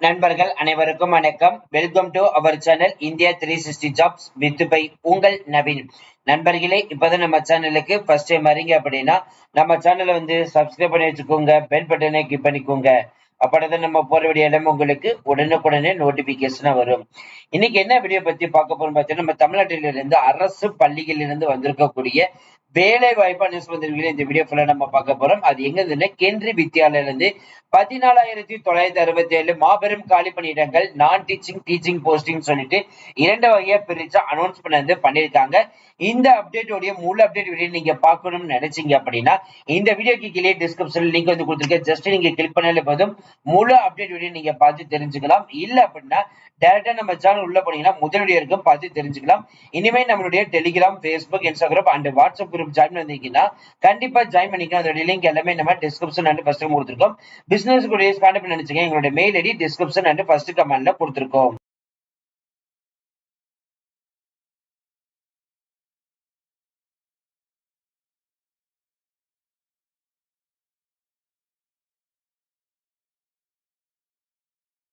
நண்பர்கள் அனைவருக்கும் வணக்கம். Welcome to our channel India three sixty jobs with by உங்கள் நவீன். நண்பர்களே இப்போதான் நம்ம சேனலுக்கு ஃபர்ஸ்ட் டைம் வரீங்க அப்படின்னா நம்ம சேனலை வந்து சப்ஸ்கிரைப் பண்ணி வச்சுக்கோங்க பெல் பட்டனை கிளிக் பண்ணிக்கோங்க. அப்படிதான் நம்ம போற வேண்டிய இடம் உங்களுக்கு உடனுக்குடனே நோட்டிபிகேஷனா வரும். இன்னைக்கு என்ன வீடியோ பத்தி பார்க்க போறோம் பார்த்தீங்கன்னா நம்ம தமிழ்நாட்டில இருந்து அரசு பள்ளிகளில் இருந்து வந்திருக்கக்கூடிய வேலை வாய்ப்பு அனுமதி இந்த வீடியோ ஃபுல்லா நம்ம பார்க்க போறோம். அது எங்க இருந்துன்னா கேந்திரி வித்யாலயில இருந்து பதினாலாயிரத்தி தொள்ளாயிரத்தி அறுபத்தி ஏழு மாபெரும் காலி பணியிடங்கள் நான் டீச்சிங் டீச்சிங் போஸ்டிங் சொல்லிட்டு இரண்டு வகையா பிரிச்சு அனௌன்ஸ்மெண்ட் வந்து பண்ணியிருக்காங்க. இந்த அப்டேட் உடைய முழு அப்டேட் வீடியோ நீங்க பார்க்கணும்னு நினைச்சீங்க அப்படின்னா இந்த வீடியோக்கு கீழே டிஸ்கிரிப்ஷன் லிங்க் வந்து கொடுத்துருக்கேன். ஜஸ்ட் நீங்க கிளிக் பண்ணாலே போதும். முழு அப்டேட் வீடியோ நீங்க பார்த்து தெரிஞ்சுக்கலாம். இல்ல அப்படின்னா டேரக்டா நம்ம சேனல் உள்ள போனீங்கன்னா முதல் வீடியோ இருக்கும் பார்த்து தெரிஞ்சுக்கலாம். இனிமே நம்மளுடைய Telegram Facebook Instagram and WhatsApp group join வந்தீங்கன்னா கண்டிப்பா ஜாயின் பண்ணிக்கலாம். அதோட லிங்க் எல்லாமே நம்ம டிஸ்கிரிப்ஷன் அண்ட் ஃபர்ஸ்ட் கொடுத்துருக்கோம். பிசினஸ் கூட கான்டாக்ட் நினைச்சுங்க எங்களுடைய mail ID description and first கமெண்ட்ல கொடுத்துருக்கோம்.